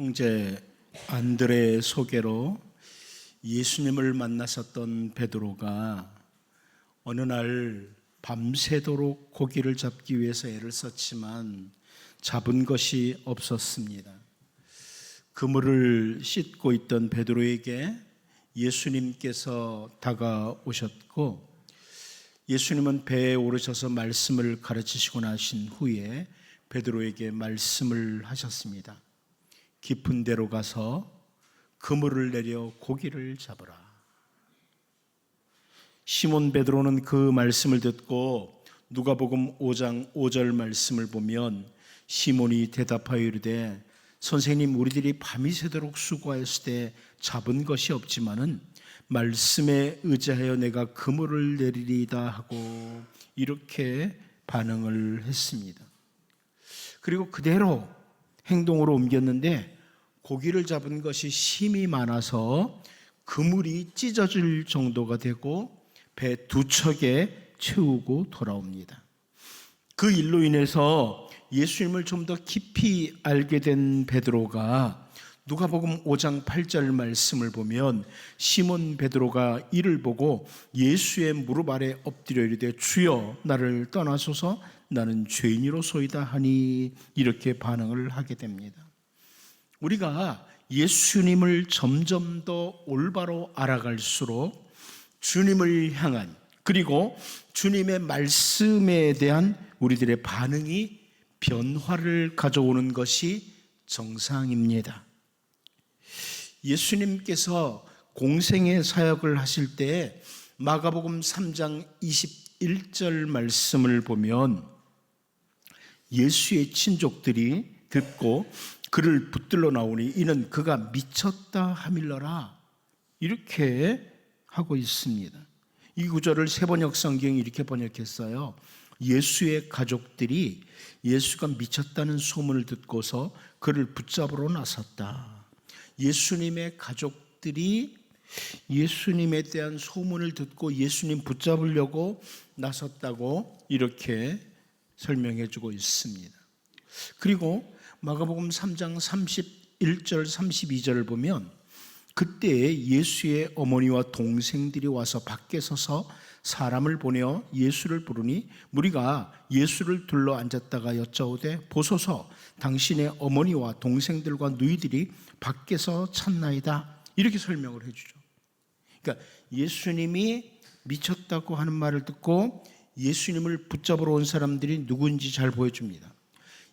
형제 안드레의 소개로 예수님을 만났었던 베드로가 어느 날 밤새도록 고기를 잡기 위해서 애를 썼지만 잡은 것이 없었습니다. 그물을 씻고 있던 베드로에게 예수님께서 다가오셨고 예수님은 배에 오르셔서 말씀을 가르치시고 나신 후에 베드로에게 말씀을 하셨습니다. 깊은 데로 가서 그물을 내려 고기를 잡으라. 시몬 베드로는 그 말씀을 듣고 누가복음 5장 5절 말씀을 보면 시몬이 대답하여 이르되 선생님 우리들이 밤이 새도록 수고하였을 때 잡은 것이 없지만은 말씀에 의지하여 내가 그물을 내리리다 하고 이렇게 반응을 했습니다. 그리고 그대로 행동으로 옮겼는데 고기를 잡은 것이 심이 많아서 그물이 찢어질 정도가 되고 배 두 척에 채우고 돌아옵니다. 그 일로 인해서 예수님을 좀 더 깊이 알게 된 베드로가 누가복음 5장 8절 말씀을 보면 시몬 베드로가 이를 보고 예수의 무릎 아래 엎드려 이르되 주여 나를 떠나소서 나는 죄인이로소이다 하니 이렇게 반응을 하게 됩니다. 우리가 예수님을 점점 더 올바로 알아갈수록 주님을 향한 그리고 주님의 말씀에 대한 우리들의 반응이 변화를 가져오는 것이 정상입니다. 예수님께서 공생의 사역을 하실 때 마가복음 3장 21절 말씀을 보면 예수의 친족들이 듣고 그를 붙들러 나오니 이는 그가 미쳤다 하밀러라 이렇게 하고 있습니다. 이 구절을 세번역 성경이 이렇게 번역했어요. 예수의 가족들이 예수가 미쳤다는 소문을 듣고서 그를 붙잡으러 나섰다. 예수님의 가족들이 예수님에 대한 소문을 듣고 예수님 붙잡으려고 나섰다고 이렇게 설명해 주고 있습니다. 그리고 마가복음 3장 31절 32절을 보면 그때 예수의 어머니와 동생들이 와서 밖에 서서 사람을 보내어 예수를 부르니 무리가 예수를 둘러 앉았다가 여짜오되 보소서 당신의 어머니와 동생들과 누이들이 밖에서 찾나이다 이렇게 설명을 해주죠. 그러니까 예수님이 미쳤다고 하는 말을 듣고 예수님을 붙잡으러 온 사람들이 누구인지 잘 보여줍니다.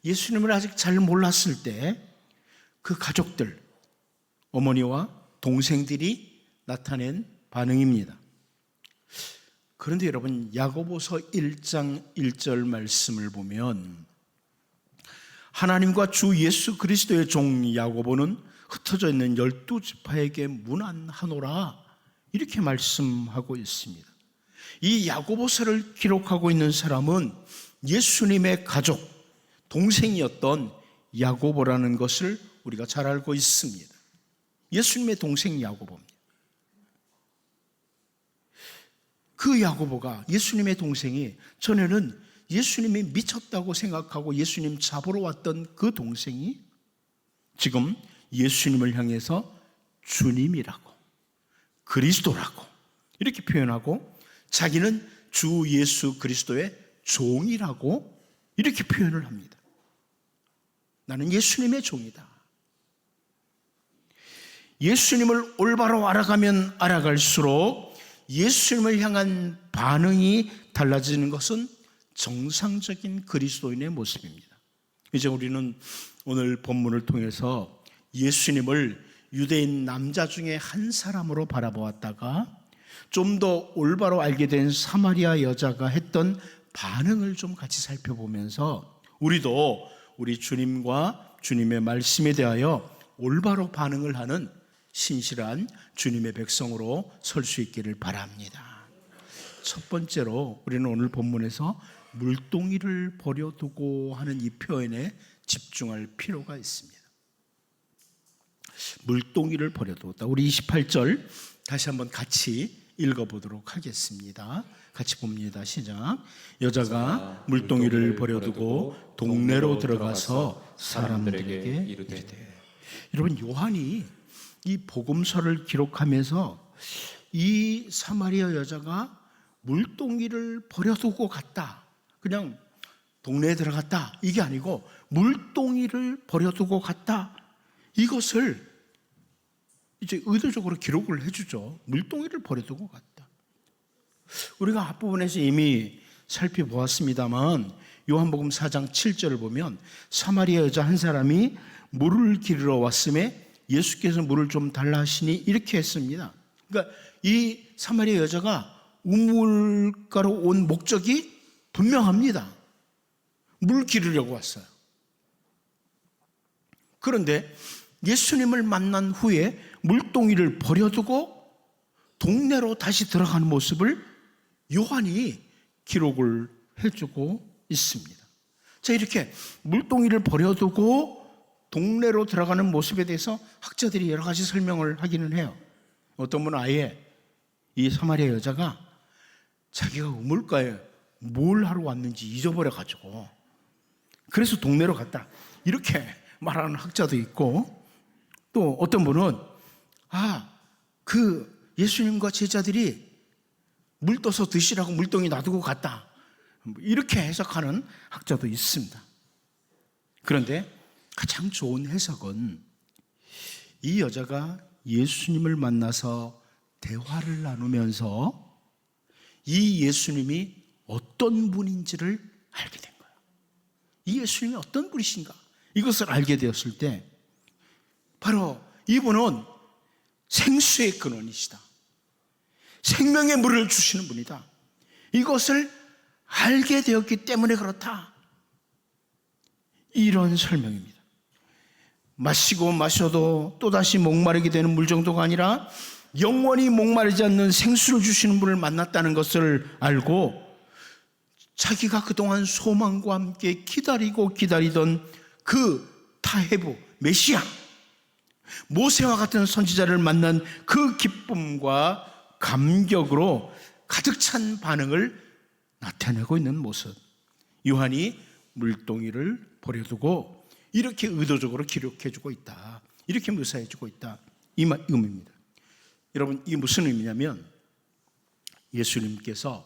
예수님을 아직 잘 몰랐을 때 그 가족들, 어머니와 동생들이 나타낸 반응입니다. 그런데 여러분 야고보서 1장 1절 말씀을 보면 하나님과 주 예수 그리스도의 종 야고보는 흩어져 있는 열두 지파에게 문안하노라 이렇게 말씀하고 있습니다. 이 야고보서를 기록하고 있는 사람은 예수님의 가족 동생이었던 야고보라는 것을 우리가 잘 알고 있습니다. 예수님의 동생 야고보입니다. 그 야고보가 예수님의 동생이 전에는 예수님이 미쳤다고 생각하고 예수님 잡으러 왔던 그 동생이 지금 예수님을 향해서 주님이라고 그리스도라고 이렇게 표현하고 자기는 주 예수 그리스도의 종이라고 이렇게 표현을 합니다. 나는 예수님의 종이다. 예수님을 올바로 알아가면 알아갈수록 예수님을 향한 반응이 달라지는 것은 정상적인 그리스도인의 모습입니다. 이제 우리는 오늘 본문을 통해서 예수님을 유대인 남자 중에 한 사람으로 바라보았다가 좀 더 올바로 알게 된 사마리아 여자가 했던 반응을 좀 같이 살펴보면서 우리도 우리 주님과 주님의 말씀에 대하여 올바로 반응을 하는 신실한 주님의 백성으로 설 수 있기를 바랍니다. 첫 번째로 우리는 오늘 본문에서 물동이를 버려두고 하는 이 표현에 집중할 필요가 있습니다. 물동이를 버려두었다. 우리 28절 다시 한번 같이 읽어보도록 하겠습니다. 같이 봅니다. 시작. 여자가 물동이를 버려두고 동네로 들어가서 사람들에게 이르되 여러분 요한이 이 복음서를 기록하면서 이 사마리아 여자가 물동이를 버려두고 갔다. 그냥 동네에 들어갔다. 이게 아니고 물동이를 버려두고 갔다. 이것을 이제 의도적으로 기록을 해주죠. 물동이를 버려두고 갔다. 우리가 앞부분에서 이미 살펴보았습니다만 요한복음 4장 7절을 보면 사마리아 여자 한 사람이 물을 기르러 왔음에 예수께서 물을 좀 달라 하시니 이렇게 했습니다. 그러니까 이 사마리아 여자가 우물가로 온 목적이 분명합니다. 물 기르려고 왔어요. 그런데 예수님을 만난 후에 물동이를 버려두고 동네로 다시 들어가는 모습을 요한이 기록을 해주고 있습니다. 자, 이렇게 물동이를 버려두고 동네로 들어가는 모습에 대해서 학자들이 여러 가지 설명을 하기는 해요. 어떤 분은 아예 이 사마리아 여자가 자기가 우물가에 뭘 하러 왔는지 잊어버려가지고 그래서 동네로 갔다. 이렇게 말하는 학자도 있고 또 어떤 분은 아, 그 예수님과 제자들이 물 떠서 드시라고 물동이 놔두고 갔다. 뭐 이렇게 해석하는 학자도 있습니다. 그런데 가장 좋은 해석은 이 여자가 예수님을 만나서 대화를 나누면서 이 예수님이 어떤 분인지를 알게 된 거예요. 이 예수님이 어떤 분이신가? 이것을 알게 되었을 때 바로 이분은 생수의 근원이시다. 생명의 물을 주시는 분이다. 이것을 알게 되었기 때문에 그렇다. 이런 설명입니다. 마시고 마셔도 또다시 목마르게 되는 물 정도가 아니라 영원히 목마르지 않는 생수를 주시는 분을 만났다는 것을 알고 자기가 그동안 소망과 함께 기다리고 기다리던 그 타헤부 메시아 모세와 같은 선지자를 만난 그 기쁨과 감격으로 가득 찬 반응을 나타내고 있는 모습. 요한이 물동이를 버려두고 이렇게 의도적으로 기록해주고 있다. 이렇게 묘사해주고 있다. 이 말- 의미입니다. 여러분, 이게 무슨 의미냐면 예수님께서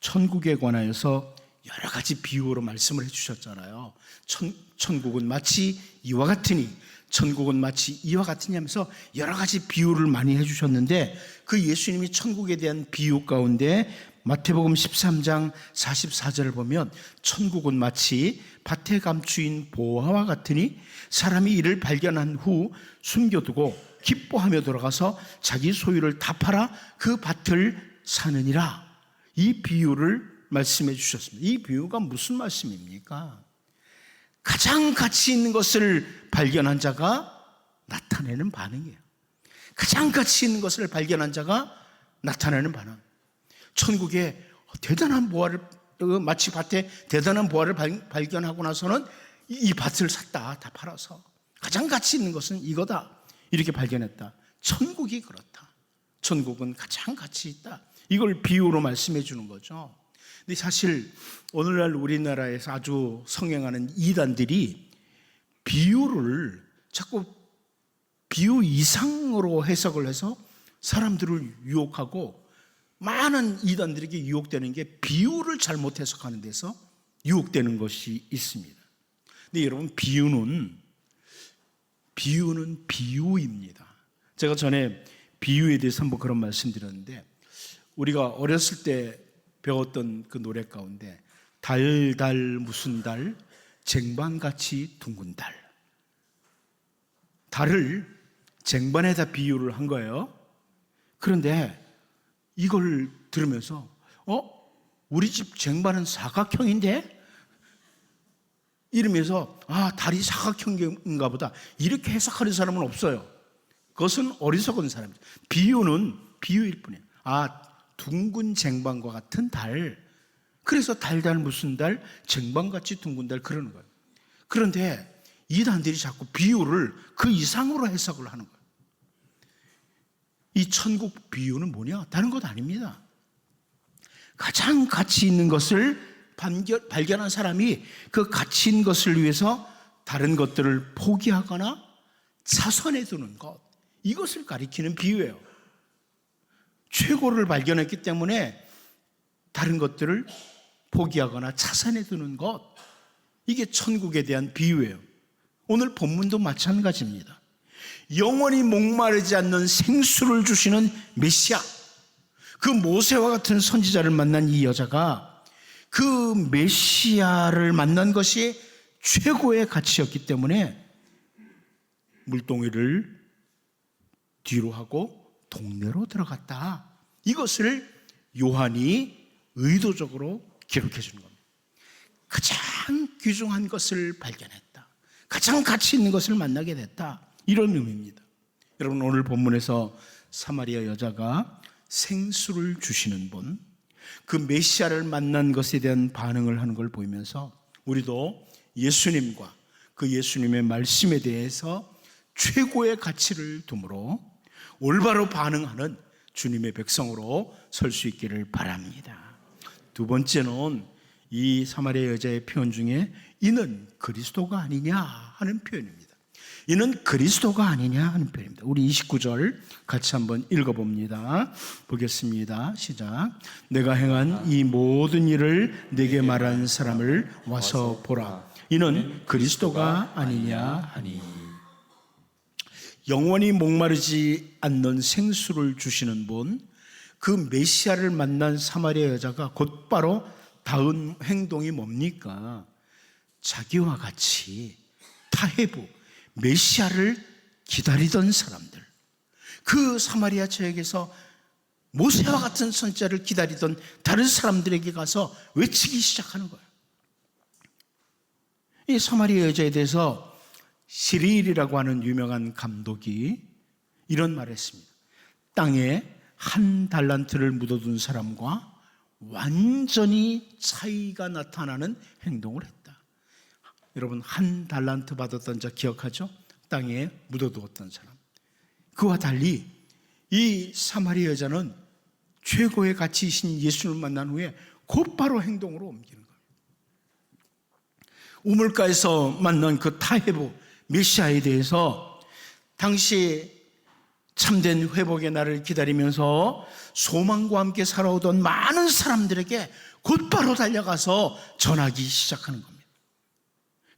천국에 관하여서 여러 가지 비유로 말씀을 해주셨잖아요. 천, 천국은 마치 이와 같으니, 천국은 마치 이와 같으니 하면서 여러 가지 비유를 많이 해주셨는데 그 예수님이 천국에 대한 비유 가운데 마태복음 13장 44절을 보면 천국은 마치 밭에 감추인 보화와 같으니 사람이 이를 발견한 후 숨겨두고 기뻐하며 돌아가서 자기 소유를 다 팔아 그 밭을 사느니라. 이 비유를 말씀해 주셨습니다. 이 비유가 무슨 말씀입니까? 가장 가치 있는 것을 발견한 자가 나타내는 반응이에요. 가장 가치 있는 것을 발견한 자가 나타내는 반응. 천국에 대단한 보화를 그 마치 밭에 대단한 보화를 발- 발견하고 나서는 이, 이 밭을 샀다 다 팔아서 가장 가치 있는 것은 이거다 이렇게 발견했다. 천국이 그렇다. 천국은 가장 가치 있다. 이걸 비유로 말씀해 주는 거죠. 근데 사실 오늘날 우리나라에서 아주 성행하는 이단들이 비유를 자꾸 비유 이상으로 해석을 해서 사람들을 유혹하고 많은 이단들에게 유혹되는 게 비유를 잘못 해석하는 데서 유혹되는 것이 있습니다. 근데 여러분 비유는 비유는 비유입니다. 제가 전에 비유에 대해서 한번 그런 말씀드렸는데 우리가 어렸을 때 배웠던 그 노래 가운데 달달 무슨 달 쟁반같이 둥근 달 달을 쟁반에다 비유를 한 거예요. 그런데 이걸 들으면서 어 우리 집 쟁반은 사각형인데 이러면서 아 달이 사각형인가 보다 이렇게 해석하는 사람은 없어요. 그것은 어리석은 사람이죠. 비유는 비유일 뿐이에요. 아 둥근 쟁반과 같은 달. 그래서 달달 무슨 달, 쟁반같이 둥근 달 그러는 거예요. 그런데 이단들이 자꾸 비유를 그 이상으로 해석을 하는 거예요. 이 천국 비유는 뭐냐? 다른 것 아닙니다. 가장 가치 있는 것을 발견- 발견한 사람이 그 가치 있는 것을 위해서 다른 것들을 포기하거나 차선에 두는 것 이것을 가리키는 비유예요. 최고를 발견했기 때문에 다른 것들을 포기하거나 차선에 두는 것 이게 천국에 대한 비유예요. 오늘 본문도 마찬가지입니다. 영원히 목마르지 않는 생수를 주시는 메시아. 그 모세와 같은 선지자를 만난 이 여자가 그 메시아를 만난 것이 최고의 가치였기 때문에 물동이를 뒤로 하고 동네로 들어갔다. 이것을 요한이 의도적으로 기록해 주는 겁니다. 가장 귀중한 것을 발견했다. 가장 가치 있는 것을 만나게 됐다. 이런 의미입니다. 여러분 오늘 본문에서 사마리아 여자가 생수를 주시는 분, 그 메시아를 만난 것에 대한 반응을 하는 걸 보이면서 우리도 예수님과 그 예수님의 말씀에 대해서 최고의 가치를 두므로 올바로 반응하는 주님의 백성으로 설 수 있기를 바랍니다. 두 번째는 이 사마리아 여자의 표현 중에 이는 그리스도가 아니냐 하는 표현입니다. 이는 그리스도가 아니냐 하는 표현입니다. 우리 29절 같이 한번 읽어봅니다. 보겠습니다. 시작. 내가 행한 이 모든 일을 내게 말한 사람을 와서 보라. 이는 그리스도가 아니냐 하니. 영원히 목마르지 않는 생수를 주시는 분, 그 메시아를 만난 사마리아 여자가 곧바로 다음 행동이 뭡니까? 자기와 같이 타해부 메시아를 기다리던 사람들, 그 사마리아 지역에서 모세와 같은 선자를 기다리던 다른 사람들에게 가서 외치기 시작하는 거예요. 이 사마리아 여자에 대해서 시리일이라고 하는 유명한 감독이 이런 말을 했습니다. 땅에 한 달란트를 묻어둔 사람과 완전히 차이가 나타나는 행동을 했다. 여러분 한 달란트 받았던 자 기억하죠? 땅에 묻어두었던 사람. 그와 달리 이 사마리아 여자는 최고의 가치이신 예수를 만난 후에 곧바로 행동으로 옮기는 거예요. 우물가에서 만난 그 타헤부 메시아에 대해서 당시 참된 회복의 날을 기다리면서 소망과 함께 살아오던 많은 사람들에게 곧바로 달려가서 전하기 시작하는 겁니다.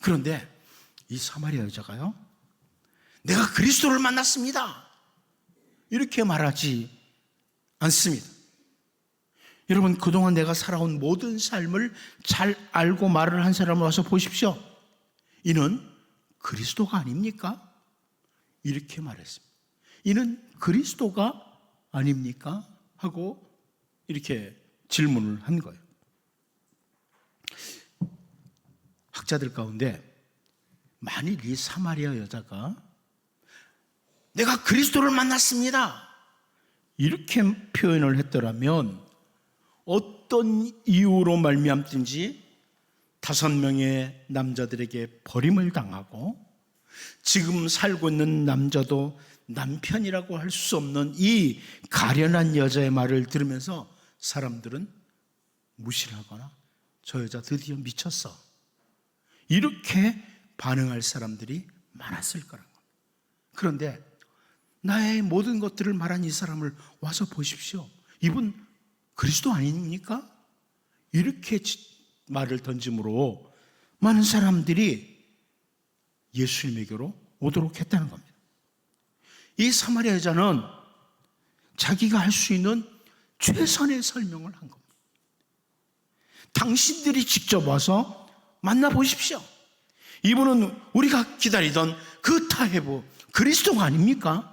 그런데 이 사마리아 여자가요, 내가 그리스도를 만났습니다. 이렇게 말하지 않습니다. 여러분, 그동안 내가 살아온 모든 삶을 잘 알고 말을 한 사람을 와서 보십시오. 이는 그리스도가 아닙니까? 이렇게 말했습니다. 이는 그리스도가 아닙니까? 하고 이렇게 질문을 한 거예요. 학자들 가운데 만일 이 사마리아 여자가 내가 그리스도를 만났습니다. 이렇게 표현을 했더라면 어떤 이유로 말미암든지 다섯 명의 남자들에게 버림을 당하고 지금 살고 있는 남자도 남편이라고 할 수 없는 이 가련한 여자의 말을 들으면서 사람들은 무시를 하거나 저 여자 드디어 미쳤어. 이렇게 반응할 사람들이 많았을 거란 겁니다. 그런데 나의 모든 것들을 말한 이 사람을 와서 보십시오. 이분 그리스도 아닙니까? 이렇게 말을 던짐으로 많은 사람들이 예수님에게로 오도록 했다는 겁니다. 이 사마리아 여자는 자기가 할 수 있는 최선의 설명을 한 겁니다. 당신들이 직접 와서 만나보십시오. 이분은 우리가 기다리던 그 타해부 그리스도가 아닙니까?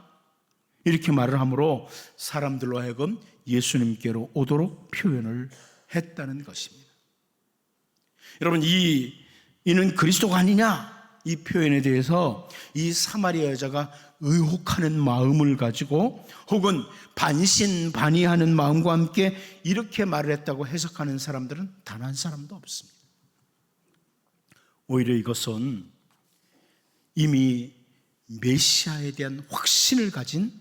이렇게 말을 하므로 사람들로 하여금 예수님께로 오도록 표현을 했다는 것입니다. 여러분, 이, 이는 그리스도가 아니냐? 이 표현에 대해서 이 사마리아 여자가 의혹하는 마음을 가지고 혹은 반신반의하는 마음과 함께 이렇게 말을 했다고 해석하는 사람들은 단 한 사람도 없습니다. 오히려 이것은 이미 메시아에 대한 확신을 가진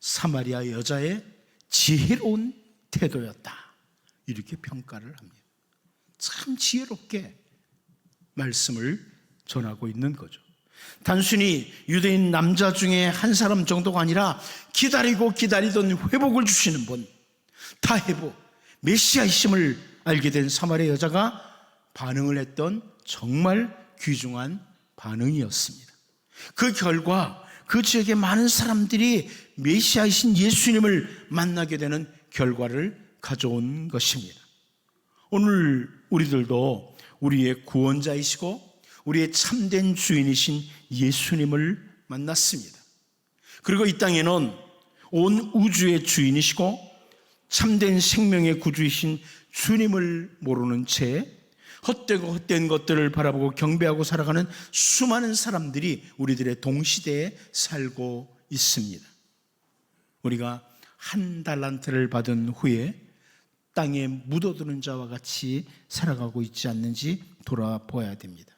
사마리아 여자의 지혜로운 태도였다. 이렇게 평가를 합니다. 참 지혜롭게 말씀을 전하고 있는 거죠. 단순히 유대인 남자 중에 한 사람 정도가 아니라 기다리고 기다리던 회복을 주시는 분, 다해부, 메시아이심을 알게 된 사마리아 여자가 반응을 했던 정말 귀중한 반응이었습니다. 그 결과 그 지역의 많은 사람들이 메시아이신 예수님을 만나게 되는 결과를 가져온 것입니다. 오늘 우리들도 우리의 구원자이시고 우리의 참된 주인이신 예수님을 만났습니다. 그리고 이 땅에는 온 우주의 주인이시고 참된 생명의 구주이신 주님을 모르는 채 헛되고 헛된 것들을 바라보고 경배하고 살아가는 수많은 사람들이 우리들의 동시대에 살고 있습니다. 우리가 한 달란트를 받은 후에 땅에 묻어두는 자와 같이 살아가고 있지 않는지 돌아보아야 됩니다.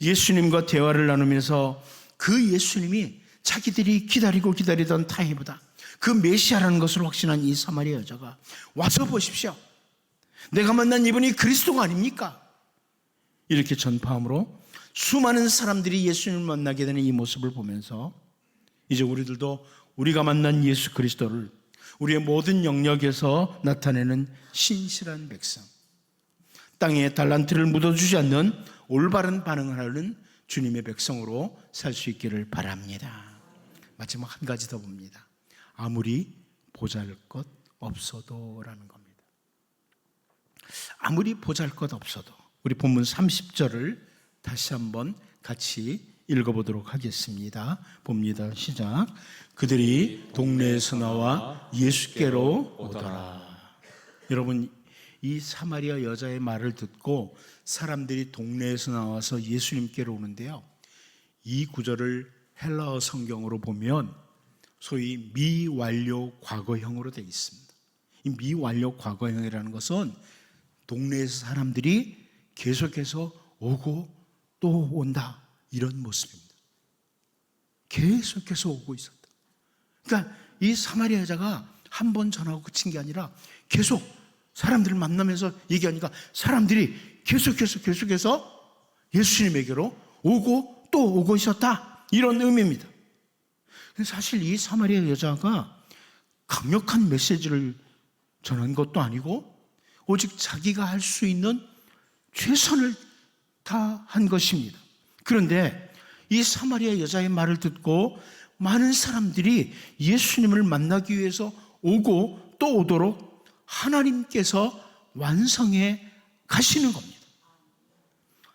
예수님과 대화를 나누면서 그 예수님이 자기들이 기다리고 기다리던 타이보다 그 메시아라는 것을 확신한 이 사마리아 여자가 와서 보십시오. 내가 만난 이분이 그리스도가 아닙니까? 이렇게 전파함으로 수많은 사람들이 예수님을 만나게 되는 이 모습을 보면서 이제 우리들도 우리가 만난 예수 그리스도를 우리의 모든 영역에서 나타내는 신실한 백성, 땅에 달란트를 묻어주지 않는 올바른 반응을 하는 주님의 백성으로 살 수 있기를 바랍니다. 마지막 한 가지 더 봅니다. 아무리 보잘 것 없어도라는 겁니다. 아무리 보잘 것 없어도 우리 본문 30절을 다시 한번 같이 읽어보도록 하겠습니다. 봅니다. 시작. 그들이 동네에서 나와 예수께로 오더라. 여러분, 이 사마리아 여자의 말을 듣고 사람들이 동네에서 나와서 예수님께로 오는데요. 이 구절을 헬라어 성경으로 보면 소위 미완료 과거형으로 되어 있습니다. 이 미완료 과거형이라는 것은 동네에서 사람들이 계속해서 오고 또 온다. 이런 모습입니다. 계속해서 오고 있었다. 그러니까 이 사마리아 여자가 한 번 전하고 그친 게 아니라 계속 사람들을 만나면서 얘기하니까 사람들이 계속해서 계속해서 예수님에게로 오고 또 오고 있었다. 이런 의미입니다. 사실 이 사마리아 여자가 강력한 메시지를 전한 것도 아니고 오직 자기가 할 수 있는 최선을 다 한 것입니다. 그런데 이 사마리아 여자의 말을 듣고 많은 사람들이 예수님을 만나기 위해서 오고 또 오도록 하나님께서 완성해 가시는 겁니다.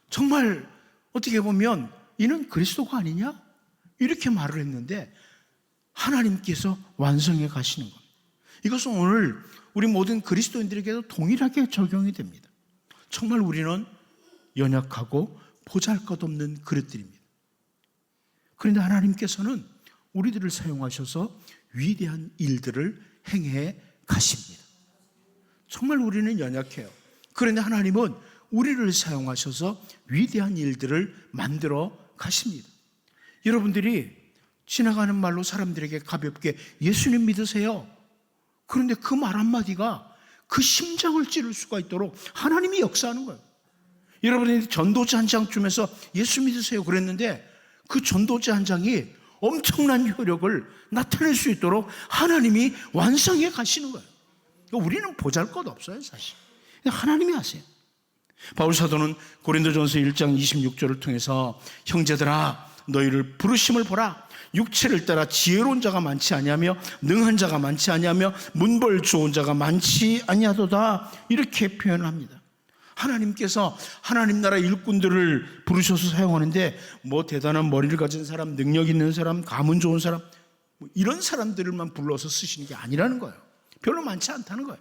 정말 어떻게 보면 이는 그리스도가 아니냐? 이렇게 말을 했는데 하나님께서 완성해 가시는 겁니다. 이것은 오늘 우리 모든 그리스도인들에게도 동일하게 적용이 됩니다. 정말 우리는 연약하고 보잘 것 없는 그릇들입니다. 그런데 하나님께서는 우리들을 사용하셔서 위대한 일들을 행해 가십니다. 정말 우리는 연약해요. 그런데 하나님은 우리를 사용하셔서 위대한 일들을 만들어 가십니다. 여러분들이 지나가는 말로 사람들에게 가볍게 예수님 믿으세요. 그런데 그 말 한마디가 그 심장을 찌를 수가 있도록 하나님이 역사하는 거예요. 여러분이 전도지 한 장쯤에서 예수 믿으세요 그랬는데 그 전도지 한 장이 엄청난 효력을 나타낼 수 있도록 하나님이 완성해 가시는 거예요. 우리는 보잘 것 없어요, 사실. 하나님이 하세요. 바울 사도는 고린도전서 1장 26절을 통해서 형제들아 너희를 부르심을 보라 육체를 따라 지혜로운 자가 많지 아니하며 능한 자가 많지 아니하며 문벌 좋은 자가 많지 아니하도다 이렇게 표현합니다. 하나님께서 하나님 나라 일꾼들을 부르셔서 사용하는데 뭐 대단한 머리를 가진 사람, 능력 있는 사람, 가문 좋은 사람 뭐 이런 사람들만 불러서 쓰시는 게 아니라는 거예요. 별로 많지 않다는 거예요.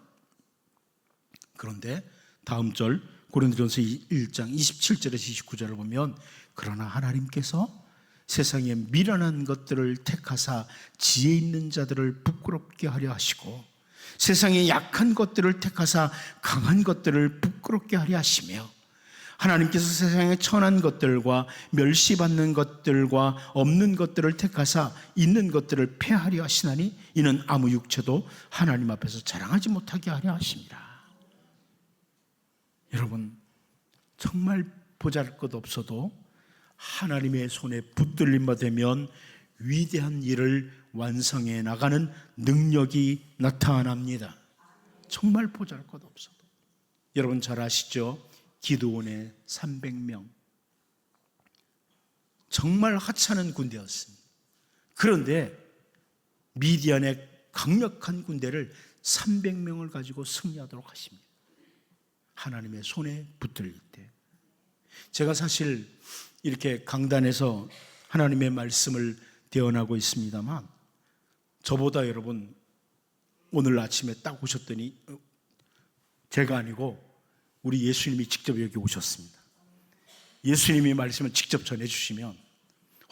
그런데 다음 절 고린도전서 1장 27절에서 29절을 보면 그러나 하나님께서 세상에 미련한 것들을 택하사 지혜 있는 자들을 부끄럽게 하려 하시고 세상에 약한 것들을 택하사 강한 것들을 부끄럽게 하려 하시며 하나님께서 세상에 천한 것들과 멸시받는 것들과 없는 것들을 택하사 있는 것들을 폐하려 하시나니 이는 아무 육체도 하나님 앞에서 자랑하지 못하게 하려 하십니다. 여러분 정말 보잘 것 없어도 하나님의 손에 붙들림바 되면 위대한 일을 완성해 나가는 능력이 나타납니다. 정말 보잘 것 없어도. 여러분 잘 아시죠? 기도원의 300명. 정말 하찮은 군대였습니다. 그런데 미디안의 강력한 군대를 300명을 가지고 승리하도록 하십니다. 하나님의 손에 붙들릴 때. 제가 사실 이렇게 강단에서 하나님의 말씀을 대언하고 있습니다만 저보다 여러분 오늘 아침에 딱 오셨더니 어, 제가 아니고 우리 예수님이 직접 여기 오셨습니다. 예수님이 말씀을 직접 전해 주시면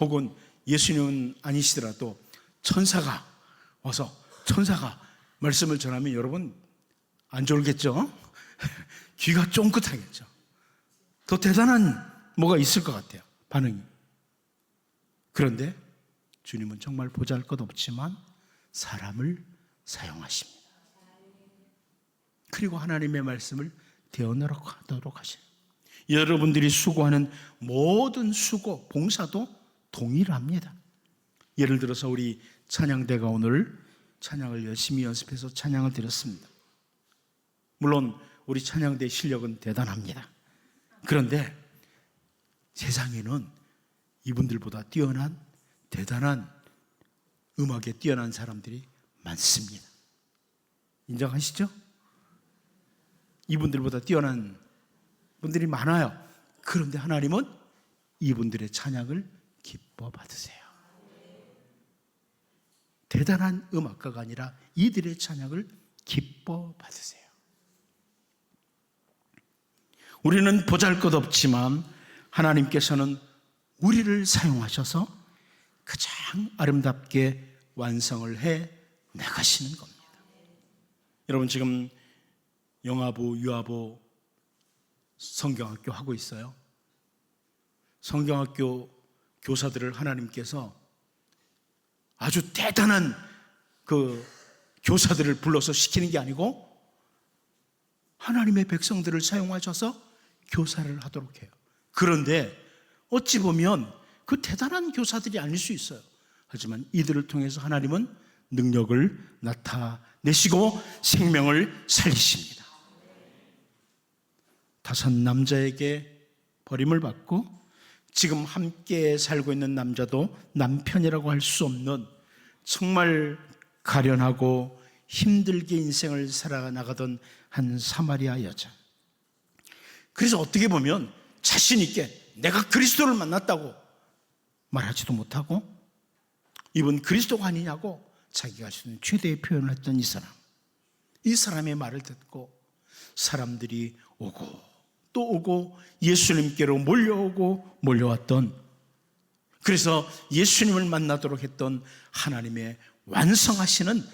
혹은 예수님은 아니시더라도 천사가 와서 천사가 말씀을 전하면 여러분 안 졸겠죠? 귀가 쫑긋하겠죠? 더 대단한 뭐가 있을 것 같아요. 반응이. 그런데 주님은 정말 보잘 것 없지만 사람을 사용하십니다. 그리고 하나님의 말씀을 대언하도록 하시요 여러분들이 수고하는 모든 수고, 봉사도 동일합니다. 예를 들어서 우리 찬양대가 오늘 찬양을 열심히 연습해서 찬양을 드렸습니다. 물론 우리 찬양대 실력은 대단합니다. 그런데 세상에는 이분들보다 뛰어난 대단한 음악에 뛰어난 사람들이 많습니다. 인정하시죠? 이분들보다 뛰어난 분들이 많아요. 그런데 하나님은 이분들의 찬양을 기뻐 받으세요. 대단한 음악가가 아니라 이들의 찬양을 기뻐 받으세요. 우리는 보잘 것 없지만 하나님께서는 우리를 사용하셔서 가장 아름답게 완성을 해 나가시는 겁니다. 여러분 지금 영화부, 유아부 성경학교 하고 있어요. 성경학교 교사들을 하나님께서 아주 대단한 그 교사들을 불러서 시키는 게 아니고 하나님의 백성들을 사용하셔서 교사를 하도록 해요. 그런데 어찌 보면 그 대단한 교사들이 아닐 수 있어요. 하지만 이들을 통해서 하나님은 능력을 나타내시고 생명을 살리십니다. 다섯 남자에게 버림을 받고 지금 함께 살고 있는 남자도 남편이라고 할 수 없는 정말 가련하고 힘들게 인생을 살아나가던 한 사마리아 여자. 그래서 어떻게 보면 자신있게 내가 그리스도를 만났다고 말하지도 못하고 이분 그리스도가 아니냐고 자기가 있는 최대의 표현을 했던 이 사람. 이 사람의 말을 듣고 사람들이 오고 또 오고 예수님께로 몰려오고 몰려왔던 그래서 예수님을 만나도록 했던 하나님의 완성하시는